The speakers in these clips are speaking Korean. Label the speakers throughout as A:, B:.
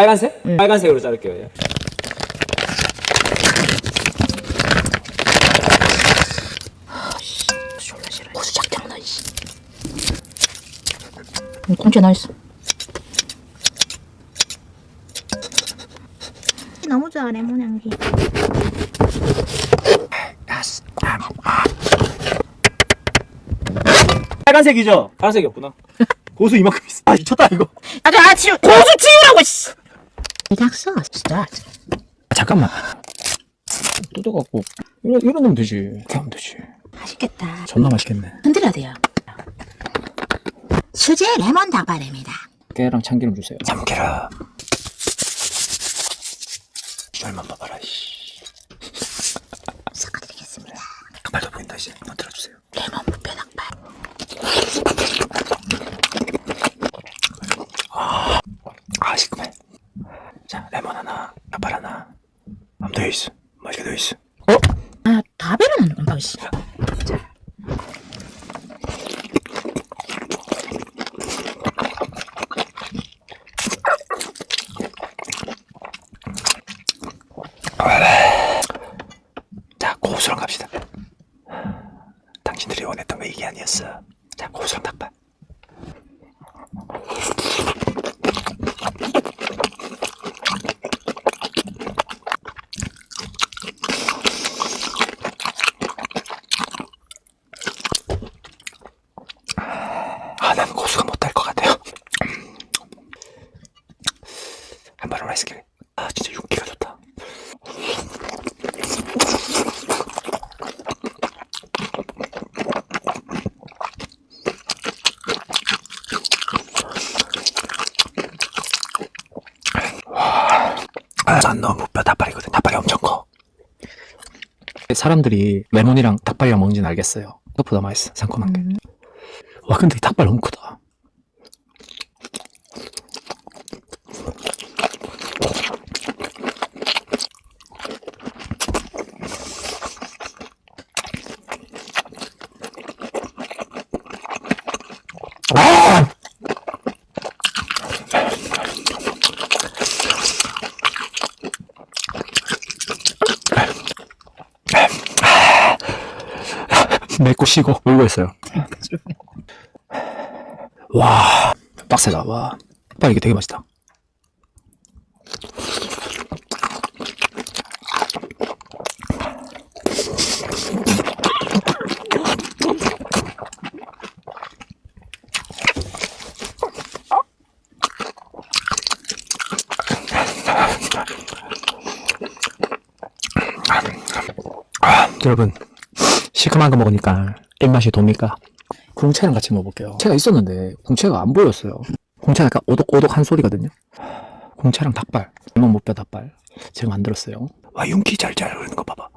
A: 빨간색? 빨간색으로 자를게요. 예.
B: 졸라 싫어. 고수 작정 나 씨. 음, 공채 나있어. 너무 좋아 레몬 향기.
A: 빨간색이죠? 파란색이었구나. 고수 이만큼 있어. 아, 미쳤다, 이거.
B: 아 치우 고수 치우라고 씨. 작서 스타트.
C: 잠깐만. 뜯어갖고 이러, 이러 놓으면 되지. 이렇게 하면 되지.
B: 맛있겠다.
C: 존나 맛있겠네.
B: 흔들어야 돼요. 수제 레몬 닭발입니다.
C: 깨랑 참기름 주세요. 참기름. 얼마 봐봐라. 씨.
B: 섞어드리겠습니다.
C: 닭발도 보인다 이제. 한번 들어주세요.
B: 레몬 무뼈 닭발.
C: 아 시큼해. 자 레몬 하나, 닭발 하나. 더 있어. 맛있게 더 있어.
B: 아 다배는 안 건다 씨.
C: 자 고수랑 갑시다. 당신들이 원했던 거 이게 아니었어. 자 고수랑 닭발. 아, 난 고수가 못할 것 같아요. 한바로 라이스케. 아, 진짜 윤기가 좋다. 아, 난 너무 뼈 닭발이거든. 닭발이 엄청 커. 사람들이 레몬이랑 닭발이랑 먹는지는 알겠어요. 그것보다 맛있어. 상큼한 게. 와, 근데 이 닭발 너무 크다. 아! 맺고 쉬고 울고 있어요. 와, 빡세다. 와, 닭발 이게 되게 맛있다. 아, 여러분 시큼한 거 먹으니까 입맛이 돕니까? 궁채랑 같이 먹어볼게요. 채가 있었는데 궁채가 안 보였어요. 궁채가 약간 오독오독한 소리거든요. 궁채랑 닭발, 레몬 무뼈 닭발 제가 만들었어요. 와 윤기 잘잘 흐르는 거 봐봐.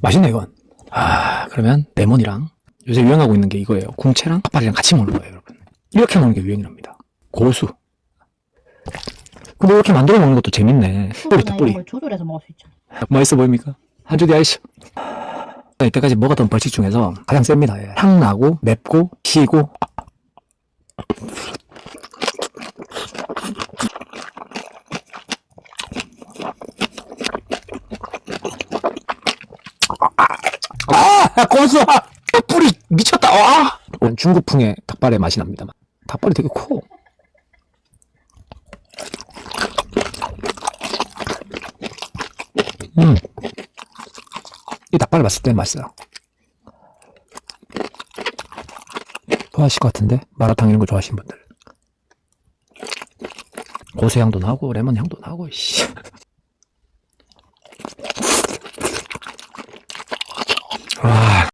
C: 맛있네 이건. 아 그러면 레몬이랑 요새 유행하고 있는 게 이거예요. 궁채랑 닭발이랑 같이 먹는 거예요, 여러분. 이렇게 먹는 게 유행이랍니다. 고수. 근데 이렇게 만들어 먹는 것도 재밌네. 뿌리 또 뿌리.
B: 조절해서 먹을 수 있죠.
C: 맛있어 보입니까? 한 주디 아이씨. 이때까지 먹었던 벌칙 중에서 가장 셉니다. 예. 향 나고 맵고 시고 아 고수 아, 뿌리 미쳤다 와 중국풍의 닭발의 맛이 납니다 닭발이 되게 커 음. 이 닭발 봤을 때 맛있어요. 좋아하실 것 같은데? 마라탕 이런 거 좋아하시는 분들. 고수 향도 나고, 레몬 향도 나고, 씨.